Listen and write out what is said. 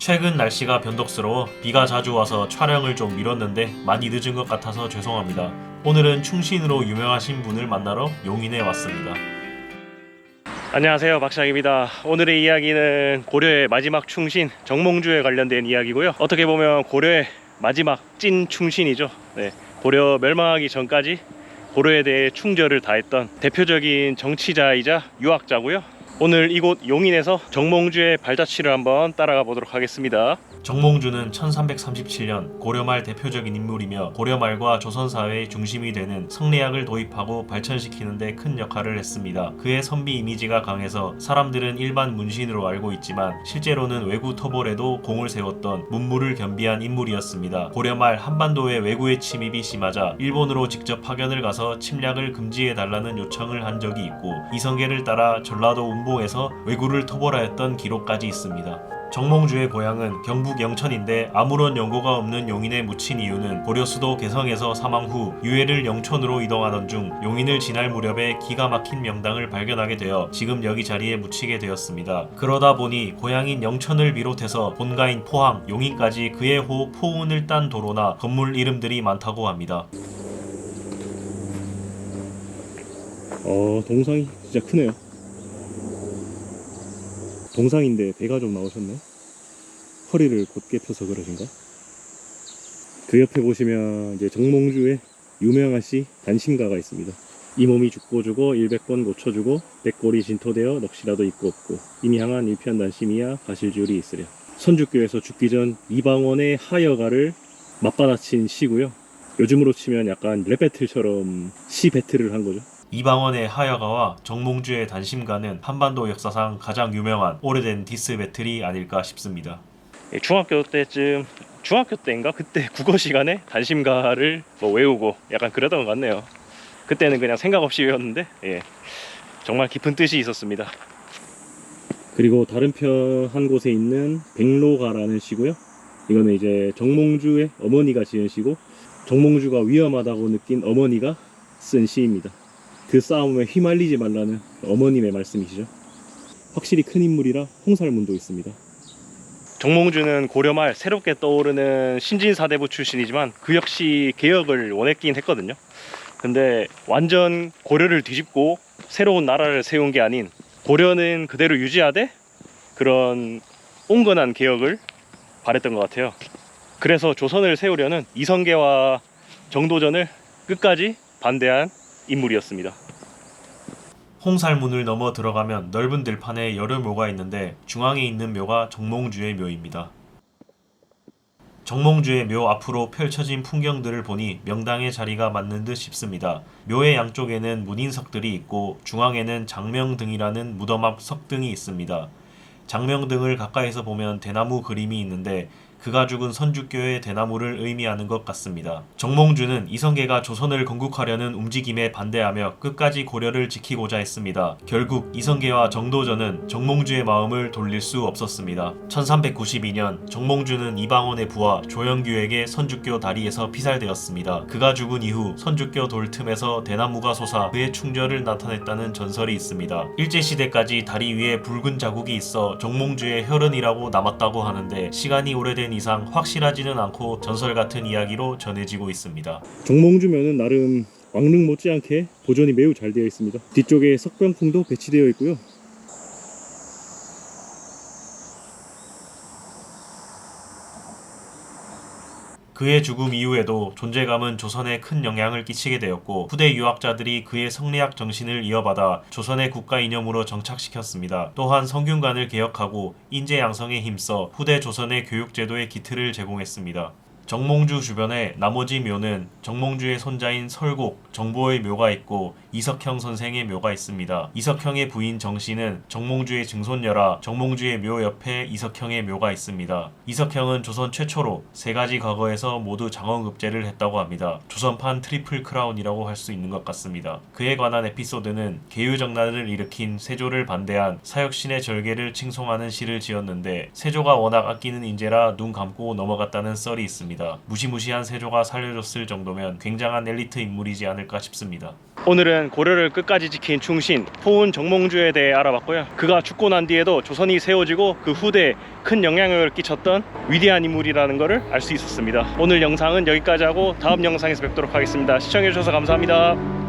최근 날씨가 변덕스러워 비가 자주 와서 촬영을 좀 미뤘는데 많이 늦은 것 같아서 죄송합니다. 오늘은 충신으로 유명하신 분을 만나러 용인에 왔습니다. 안녕하세요. 박ሻ입니다. 오늘의 이야기는 고려의 마지막 충신 정몽주에 관련된 이야기고요. 어떻게 보면 고려의 마지막 찐 충신이죠. 네, 고려 멸망하기 전까지 고려에 대해 충절을 다했던 대표적인 정치자이자 유학자고요 오늘 이곳 용인에서 정몽주의 발자취를 한번 따라가 보도록 하겠습니다 정몽주는 1337년 고려말 대표적인 인물이며 고려말과 조선사회의 중심이 되는 성리학을 도입하고 발전시키는 데 큰 역할을 했습니다. 그의 선비 이미지가 강해서 사람들은 일반 문신으로 알고 있지만 실제로는 외구 토벌에도 공을 세웠던 문무를 겸비한 인물이었습니다. 고려말 한반도의 외구의 침입이 심하자 일본으로 직접 파견을 가서 침략을 금지해 달라는 요청을 한 적이 있고 이성계를 따라 전라도 운 봉에서 외구를 토벌하였던 기록까지 있습니다. 정몽주의 고향은 경북 영천인데 아무런 연고가 없는 용인에 묻힌 이유는 고려 수도 개성에서 사망 후 유해를 영천으로 이동하던 중 용인을 지날 무렵에 기가 막힌 명당을 발견하게 되어 지금 여기 자리에 묻히게 되었습니다. 그러다 보니 고향인 영천을 비롯해서 본가인 포항, 용인까지 그의 호 포운을 딴 도로나 건물 이름들이 많다고 합니다. 어 동상이 진짜 크네요 동상인데 배가 좀 나오셨네. 허리를 곧게 펴서 그러신가? 그 옆에 보시면 이제 정몽주의 유명한 시 단심가가 있습니다. 이 몸이 죽고 죽어 일백번 고쳐주고 백골이 진토되어 넋이라도 있고 없고 이미 향한 일편 단심이야 가실 줄이 있으랴. 선주교에서 죽기 전 이방원의 하여가를 맞받아친 시고요. 요즘으로 치면 약간 랩 배틀처럼 시 배틀을 한 거죠 이방원의 하여가와 정몽주의 단심가는 한반도 역사상 가장 유명한 오래된 디스 배틀이 아닐까 싶습니다. 예, 중학교 때쯤 중학교 때인가 그때 국어 시간에 단심가를 뭐 외우고 약간 그러던 것 같네요. 그때는 그냥 생각 없이 외웠는데 예, 정말 깊은 뜻이 있었습니다. 그리고 다른 편 한 곳에 있는 백로가라는 시고요. 이거는 이제 정몽주의 어머니가 지은 시고 정몽주가 위험하다고 느낀 어머니가 쓴 시입니다. 그 싸움에 휘말리지 말라는 어머님의 말씀이시죠. 확실히 큰 인물이라 홍살문도 있습니다. 정몽주는 고려 말 새롭게 떠오르는 신진사대부 출신이지만 그 역시 개혁을 원했긴 했거든요. 근데 완전 고려를 뒤집고 새로운 나라를 세운 게 아닌 고려는 그대로 유지하되 그런 온건한 개혁을 바랬던 것 같아요. 그래서 조선을 세우려는 이성계와 정도전을 끝까지 반대한 인물이었습니다. 홍살문을 넘어 들어가면 넓은 들판에 여러 묘가 있는데 중앙에 있는 묘가 정몽주의 묘입니다. 정몽주의 묘 앞으로 펼쳐진 풍경들을 보니 명당의 자리가 맞는 듯 싶습니다. 묘의 양쪽에는 문인석들이 있고 중앙에는 장명등이라는 무덤 앞 석등이 있습니다. 장명등을 가까이서 보면 대나무 그림이 있는데 그가 죽은 선주교의 대나무를 의미하는 것 같습니다. 정몽주는 이성계가 조선을 건국하려는 움직임에 반대하며 끝까지 고려를 지키고자 했습니다. 결국 이성계와 정도전은 정몽주의 마음을 돌릴 수 없었습니다. 1392년 정몽주는 이방원의 부하 조영규에게 선주교 다리에서 피살되었습니다. 그가 죽은 이후 선주교 돌 틈에서 대나무가 솟아 그의 충절을 나타냈다는 전설이 있습니다. 일제시대까지 다리 위에 붉은 자국이 있어 정몽주의 혈흔이라고 남았다고 하는데 시간이 오래된 이상 확실하지는 않고 전설 같은 이야기로 전해지고 있습니다. 정몽주면은 나름 왕릉 못지않게 보존이 매우 잘 되어 있습니다. 뒤쪽에 석병풍도 배치되어 있고요. 그의 죽음 이후에도 존재감은 조선에 큰 영향을 끼치게 되었고 후대 유학자들이 그의 성리학 정신을 이어받아 조선의 국가 이념으로 정착시켰습니다. 또한 성균관을 개혁하고 인재 양성에 힘써 후대 조선의 교육 제도의 기틀을 제공했습니다. 정몽주 주변에 나머지 묘는 정몽주의 손자인 설곡, 정보의 묘가 있고 이석형 선생의 묘가 있습니다. 이석형의 부인 정씨는 정몽주의 증손녀라 정몽주의 묘 옆에 이석형의 묘가 있습니다. 이석형은 조선 최초로 세 가지 과거에서 모두 장원급제를 했다고 합니다. 조선판 트리플 크라운이라고 할 수 있는 것 같습니다. 그에 관한 에피소드는 계유정난을 일으킨 세조를 반대한 사역신의 절개를 칭송하는 시를 지었는데 세조가 워낙 아끼는 인재라 눈 감고 넘어갔다는 썰이 있습니다. 있습니다. 무시무시한 세조가 살려줬을 정도면 굉장한 엘리트 인물이지 않을까 싶습니다. 오늘은 고려를 끝까지 지킨 충신 포운 정몽주에 대해 알아봤고요. 그가 죽고 난 뒤에도 조선이 세워지고 그 후대에 큰 영향을 끼쳤던 위대한 인물이라는 것을 알 수 있었습니다. 오늘 영상은 여기까지 하고 다음 영상에서 뵙도록 하겠습니다. 시청해주셔서 감사합니다.